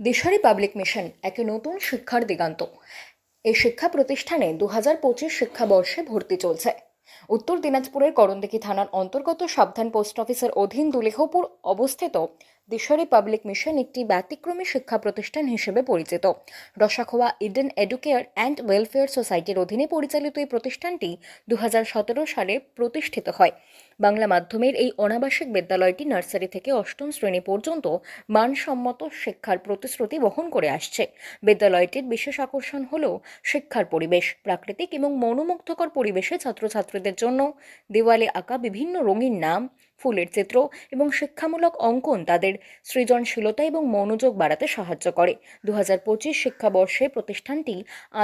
দিশারি public mission এক নতুন শিক্ষার দিগান্ত। এই শিক্ষা প্রতিষ্ঠানে দু হাজার পঁচিশ শিক্ষাবর্ষে ভর্তি চলছে। উত্তর দিনাজপুরের করণদিঘি থানার অন্তর্গত সাবধান পোস্ট অফিসের অধীন দুলেহপুর অবস্থিত দিশারি পাবলিক মিশন একটি ব্যতিক্রমী শিক্ষা প্রতিষ্ঠান হিসেবে পরিচিত। Rasakhowa Eden educare and welfare সোসাইটির অধীনে পরিচালিত এই প্রতিষ্ঠানটি দু হাজার সতেরো সালে প্রতিষ্ঠিত হয়। বাংলা মাধ্যমের এই অনাবাসিক বিদ্যালয়টি নার্সারি থেকে অষ্টম শ্রেণি পর্যন্ত মানসম্মত শিক্ষার প্রতিশ্রুতি বহন করে আসছে। বিদ্যালয়টির বিশেষ আকর্ষণ হল শিক্ষার পরিবেশ, প্রাকৃতিক এবং মনোমুগ্ধকর পরিবেশে ছাত্রছাত্রীদের জন্য দেওয়ালে আঁকা বিভিন্ন রঙিন নাম ফুলের চিত্র এবং শিক্ষামূলক অঙ্কন তাদের সৃজনশীলতা এবং মনোযোগ বাড়াতে সাহায্য করে। দু হাজার পঁচিশ শিক্ষাবর্ষে প্রতিষ্ঠানটি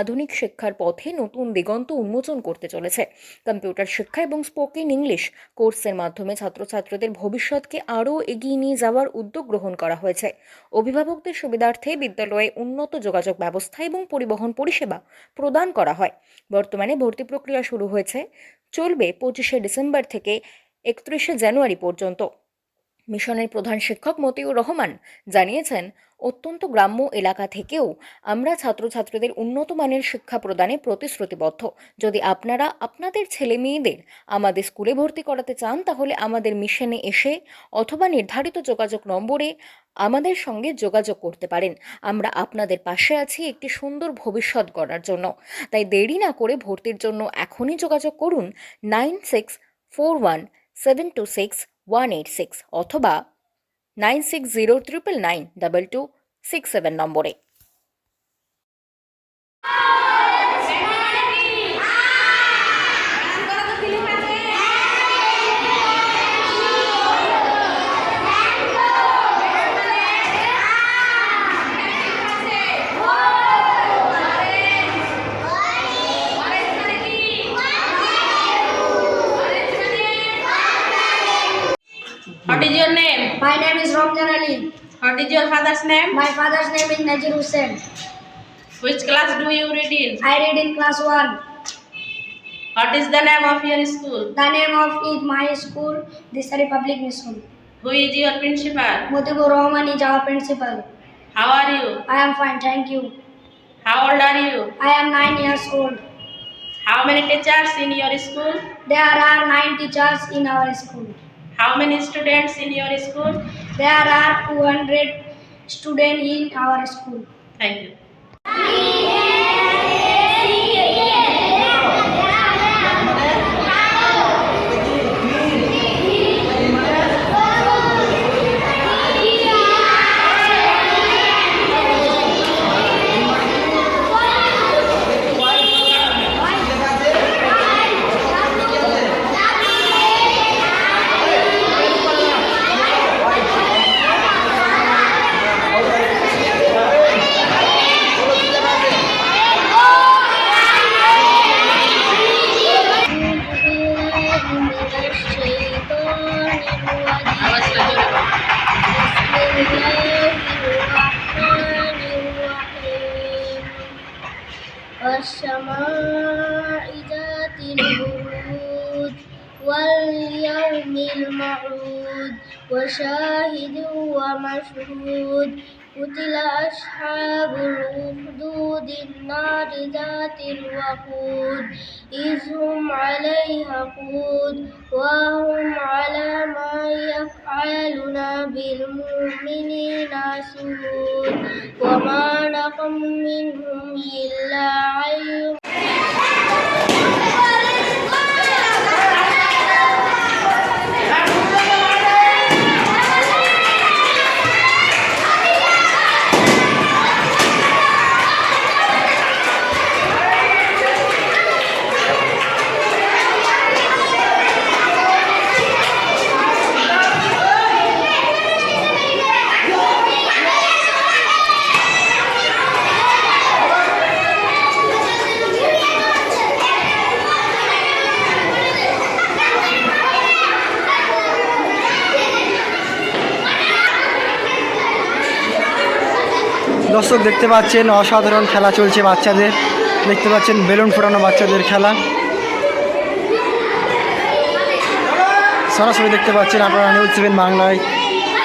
আধুনিক শিক্ষার পথে নতুন দিগন্ত উন্মোচন করতে চলেছে। কম্পিউটার শিক্ষা এবং স্পোকেন ইংলিশ কোর্সের মাধ্যমে ছাত্রছাত্রীদের ভবিষ্যৎকে আরও এগিয়ে নিয়ে যাওয়ার উদ্যোগ গ্রহণ করা হয়েছে। অভিভাবকদের সুবিধার্থে বিদ্যালয়ে উন্নত যোগাযোগ ব্যবস্থা এবং পরিবহন পরিষেবা প্রদান করা হয়। বর্তমানে ভর্তি প্রক্রিয়া শুরু হয়েছে। চলবে পঁচিশে ডিসেম্বর থেকে একত্রিশে জানুয়ারি পর্যন্ত। মিশনের প্রধান শিক্ষক মতিউর রহমান জানিয়েছেন, অত্যন্ত গ্রাম্য এলাকা থেকেও আমরা ছাত্রছাত্রীদের উন্নত মানের শিক্ষা প্রদানে প্রতিশ্রুতিবদ্ধ। যদি আপনারা আপনাদের ছেলে মেয়েদের আমাদের স্কুলে ভর্তি করাতে চান, তাহলে আমাদের মিশনে এসে অথবা নির্ধারিত যোগাযোগ নম্বরে আমাদের সঙ্গে যোগাযোগ করতে পারেন। আমরা আপনাদের পাশে আছি একটি সুন্দর ভবিষ্যৎ গড়ার জন্য। তাই দেরি না করে ভর্তির জন্য এখনই যোগাযোগ করুন nine six four one seven two six one eight six অথবা nine six zero triple nine double two six seven নম্বরে My name is Ramjan Ali. What is your father's name? My father's name is Najir Hussain. Which class do you read in? I read in class 1. What is the name of your school? The name of is my school, Disari Public Mission. Who is your principal? Mutibur Rahman is our principal. How are you? I am fine, thank you. How old are you? I am 9 years old. How many teachers in your school? There are 9 teachers in our school. How many students in your school? There are 200 students in our school. Thank you. الموعود وشاهد ومشهود قتل أصحاب الأخدود النار ذات الوقود إذ هم عليها قود وهم على ما يفعلون بالمؤمنين شهود وما نقم منهم إلا أن দর্শক দেখতে পাচ্ছেন, অসাধারণ খেলা চলছে বাচ্চাদের। দেখতে পাচ্ছেন, balloon ফোটানো বাচ্চাদের খেলা। সরাসরি দেখতে পাচ্ছেন আপনারা নিউজ সেভেন বাংলায়।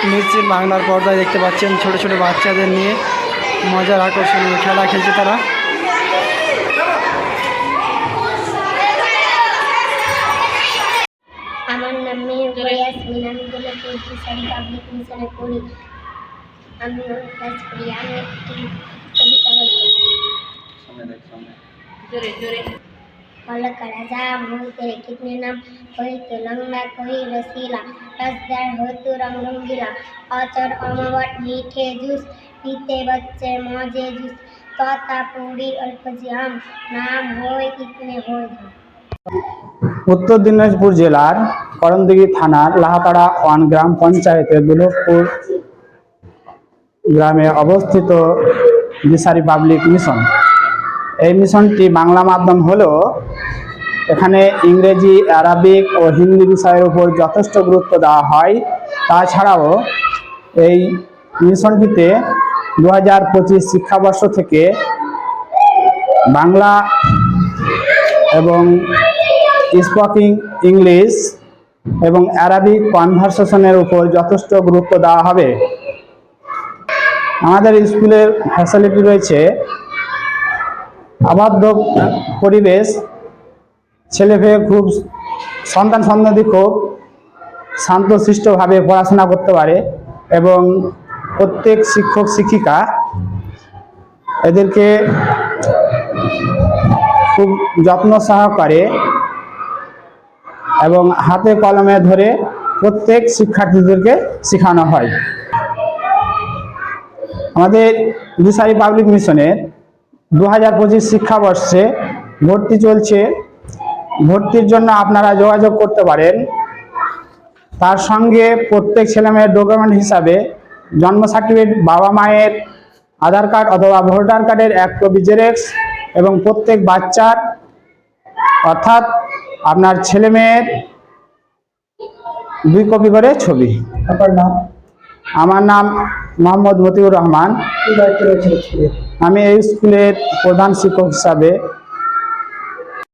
নিউজ সেভেন বাংলার পর্দায় দেখতে পাচ্ছেন ছোট ছোট বাচ্চাদের নিয়ে মজার আকর্ষণীয় খেলা খেলছে তারা। আমার নাম ইয়াসমিন আমি পাবলিক মিশনে পড়ি আমি কাজ করি আমি একটি কবিতা বলতে চাই জোরে জোরে पलक राजा मुंह तेरे कितने नाम कोई तो लंगड़ा कोई रसीला रसदार हो तो रंग रंगीला अचर अमवट मीठे जूस पीते बच्चे मौजे जूस तोता पूरी और आम नाम होए कितने होए धाम উত্তর দিনাজপুর জেলার করণদিঘি থানার লাহাপাড়া ওয়ান গ্রাম পঞ্চায়েতের দুলভপুর গ্রামে অবস্থিত দিশারি পাবলিক মিশন। এই মিশনটি বাংলা মাধ্যম হলেও এখানে ইংরেজি, আরবিক ও হিন্দি বিষয়ের উপর যথেষ্ট গুরুত্ব দেওয়া হয়। তাছাড়াও এই মিশনটিতে দু হাজার পঁচিশ শিক্ষাবর্ষ থেকে বাংলা এবং স্পোকিং ইংলিশ এবং অ্যারাবিক কনভারসেশনের উপর যথেষ্ট গুরুত্ব দেওয়া হবে। আমাদের স্কুলের ফ্যাসিলিটি রয়েছে আবদ্ধ পরিবেশ ছেলে মেয়ে খুব সন্তান সন্ততি খুব শান্তশিষ্টভাবে পড়াশোনা করতে পারে এবং প্রত্যেক শিক্ষক শিক্ষিকা এদেরকে খুব যত্ন সহকারে এবং হাতে কলমে ধরে প্রত্যেক শিক্ষার্থীদেরকে শেখানো হয়। আমাদের দিশারি পাবলিক মিশনের দু হাজার পঁচিশ শিক্ষাবর্ষে ভর্তি চলছে। ভর্তির জন্য আপনারা যোগাযোগ করতে পারেন। তার সঙ্গে প্রত্যেক ছেলেমেয়ের ডকুমেন্ট হিসাবে জন্ম সার্টিফিকেট বাবা মায়ের আধার কার্ড অথবা ভোটার কার্ডের এক কপি জেরক্স এবং প্রত্যেক বাচ্চার অর্থাৎ আপনার ছেলে মেয়ের দুই কপি করে ছবি। আমার নাম মোহাম্মদ মতিউর রহমান। আমি এই স্কুলের প্রধান শিক্ষক হিসাবে